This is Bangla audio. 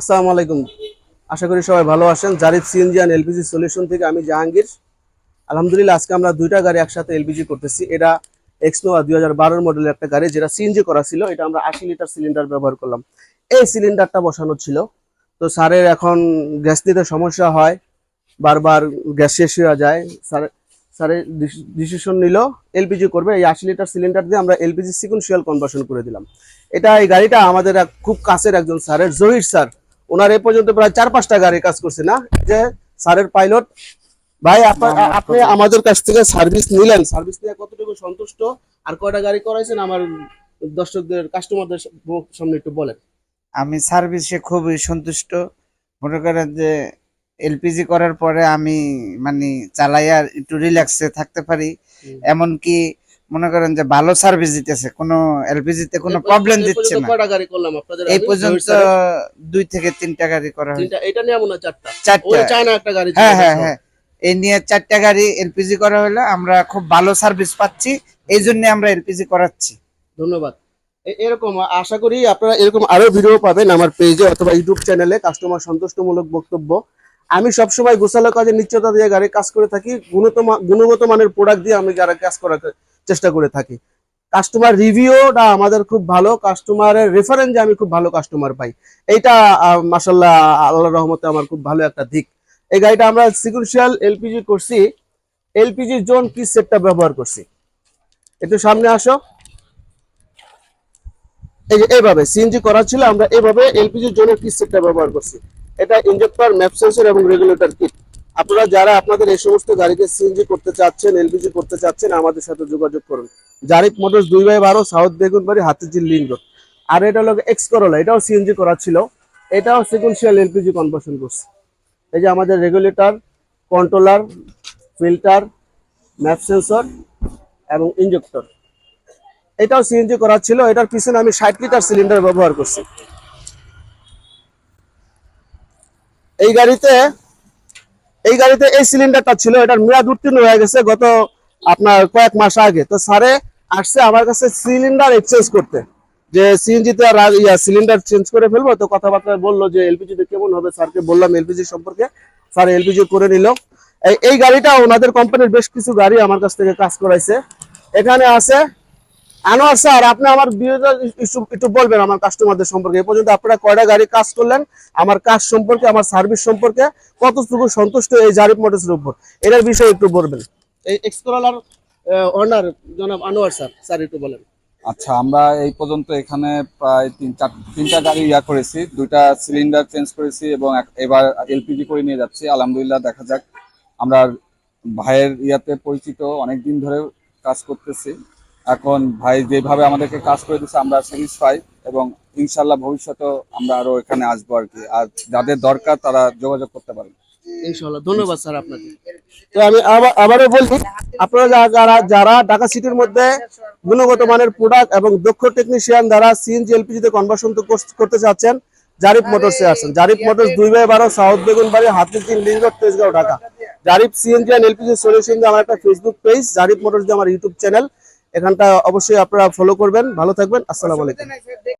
আসসালামু আলাইকুম। আশা করি সবাই ভালো আছেন। Zarif CNG and LPG solution থেকে আমি জাহাঙ্গীর। আলহামদুলিল্লাহ, আজকে আমরা দুইটা গাড়ি একসাথে এলপিজি করতেছি। এটা এক্সনোয়া দুই হাজার বারোর মডেলের একটা গাড়ি, যেটা সিএনজি করা ছিল। এটা আমরা আশি লিটার সিলিন্ডার ব্যবহার করলাম। এই সিলিন্ডারটা বসানো ছিল। তো স্যারের এখন গ্যাস নিতে সমস্যা হয়। বারবার গ্যাস শেষ হয়ে যায়। স্যার, স্যারের ডিসিশন নিল, এলপিজি করবে। এই আশি লিটার সিলিন্ডার দিয়ে আমরা এলপিজি সিকুয়েন্সিয়াল কনভার্সন করে দিলাম। এটা, এই গাড়িটা আমাদের খুব কাছের একজন স্যারের, জহির স্যার। ওনার এ পর্যন্ত প্রায় চার পাঁচটা গাড়ি কাজ করছে না? যে স্যারের পাইলট ভাই আপনা- আপনি আমাদের কাছ থেকে সার্ভিস নিলেন। সার্ভিস নিয়ে কতটুকু সন্তুষ্ট? আর কয়টা গাড়ি করাইছেন? আমার দর্শকদের কাস্টমারদের সামনে একটু বলেন। আমি সার্ভিসে খুবই সন্তুষ্ট। মনে করেন যে এলপিজি করার পরে আমি মানে চালাইয়া একটু রিল্যাক্সে থাকতে পারি। এমনকি মনে করেন যে ভালো সার্ভিস দিতেছে কোনো এলপিজিতে কোনো প্রবলেম দিচ্ছে না। কয়টা গাড়ি করলাম আপনাদের? এই পর্যন্ত দুই থেকে তিনটা গাড়ি করা হয়েছে এটা নিয়ে মনে চারটা। চারটা। চায়না একটা গাড়ি হ্যাঁ হ্যাঁ হ্যাঁ। এই নিয়ে চারটা গাড়ি এলপিজি করা হলো আমরা খুব ভালো সার্ভিস পাচ্ছি এই জন্য আমরা এলপিজি করাচ্ছি। ধন্যবাদ। এরকম আশা করি আপনারা এরকম আরও ভিডিও পাবেন আমার পেজে অথবা ইউটিউব চ্যানেলে কাস্টমার সন্তুষ্টমূলক বক্তব্য। আমি সবসময় গোছালো কাজে নিশ্চয়তা দিয়ে গাড়ি কাজ করে থাকি গুণগত মানের প্রোডাক্ট দিয়ে আমি যারা কাজ করার চেষ্টা করে থাকি। কাস্টমার রিভিউটা আমাদের খুব ভালো কাস্টমারের রেফারেন্সে আমি খুব ভালো কাস্টমার পাই। এইটা মাসাল্লাহ আল্লাহ রহমতে আমার খুব ভালো একটা দিক। এই গাড়িটা আমরা সিকুয়েন্সিয়াল এলপিজি করছি। এলপিজি জোন কি সেটটা ব্যবহার করছি। একটু সামনে আসো। এই যে, এইভাবে সিএনজি করা ছিল, আমরা এইভাবে এলপিজি জোনের কিট সেটটা ব্যবহার করছি। এটা ইনজেক্টর ম্যাপ সেন্সর এবং রেগুলেটর কিট আপনারা যারা আপনাদের এই সমস্ত গাড়িকে সিএনজি করতে চাচ্ছেন এলপিজি করতে চাচ্ছেন, আমাদের সাথে যোগাযোগ করুন। জারিক মোটরস দুই বাই বারো south Begunbari Hatirjheel link road আর এটা হলো এক্স করোলা এটাও সিএনজি করা ছিল। এটাও সিকুয়েন্সিয়াল এলপিজি কনভার্সন করছে। এই যে আমাদের regulator controller filter map sensor এবং ইঞ্জেক্টর এটাও সিএনজি করা ছিল, এটার পিছনে আমি ষাট লিটার সিলিন্ডার ব্যবহার করছি। এই গাড়িতে এই গাড়িতে এই সিলিন্ডারটা ছিল, এটার মেয়াদ উত্তীর্ণ হয়ে গেছে গত আপনার কয়েক মাস আগে। তো স্যারে আসছে আমার কাছে সিলিন্ডার এক্সচেঞ্জ করতে। যে সিএনজিতে আর ইয়া সিলিন্ডার চেঞ্জ করে ফেলব, তো কথাবার্তা বলল যে এলপিজিতে কেমন হবে স্যারকে বললাম এলপিজি সম্পর্কে। স্যার এলপিজি করে নিল। এই- এই গাড়িটা ওনাদের কোম্পানির বেশ কিছু গাড়ি আমার কাছ থেকে কাজ করাইছে। এখানে আছে আনোয়ার স্যার আপনি আমার একটু- বলবেন আমার কাস্টমারদের সম্পর্কে। এ পর্যন্ত আপনারা কয়টা গাড়ি কাজ করলেন আমার কাজ সম্পর্কে আমার সার্ভিস সম্পর্কে কতটুকু সন্তুষ্ট এই জারিফ মোটরসের উপর? এটার বিষয়ে একটু বলবেন। এই এক্সকোলার অনার জনাব আনোয়ার স্যার স্যার একটু বলেন। আচ্ছা আমরা এই পর্যন্ত এখানে প্রায় তিন চার তিনটা গাড়ি ইয়া করেছি দুইটা সিলিন্ডার চেঞ্জ করেছি এবং এবার এলপিজি করে নিয়ে যাচ্ছি। আলহামদুলিল্লাহ দেখা যাক। আমরা ভাইয়ের ইয়াতে পরিচিত অনেক দিন ধরে কাজ করতেছি। এখন ভাই যেভাবে আমাদেরকে কাজ করে দিচ্ছে আমরা স্যাটিসফাই এবং ইনশাল্লাহ ভবিষ্যতে আমরা আরও এখানে আসব আর কি। আর যাদের দরকার তারা যোগাযোগ করতে পারেন ইনশাল্লাহ ধন্যবাদ স্যার আপনাকে। তো আমি আবারও বলছি আপনারা যারা যারা ঢাকা সিটির মধ্যে গুণগত মানের প্রোডাক্ট এবং দক্ষ টেকনিশিয়ান দ্বারা সিএনজি এলপিজি তে কনভার্সন করতে চাচ্ছেন জারিফ মোটরসে আসেন জারিফ মোটরস দুই বাই বারো south Begunbari road Tejgaon Dhaka. Zarif CNG LPG solution দিয়ে আমার একটা ফেসবুক পেজ জারিফ মোটরস দিয়ে আমার ইউটিউব চ্যানেল এখানটা অবশ্যই আপনারা ফলো করবেন। ভালো থাকবেন। আসসালামু আলাইকুম।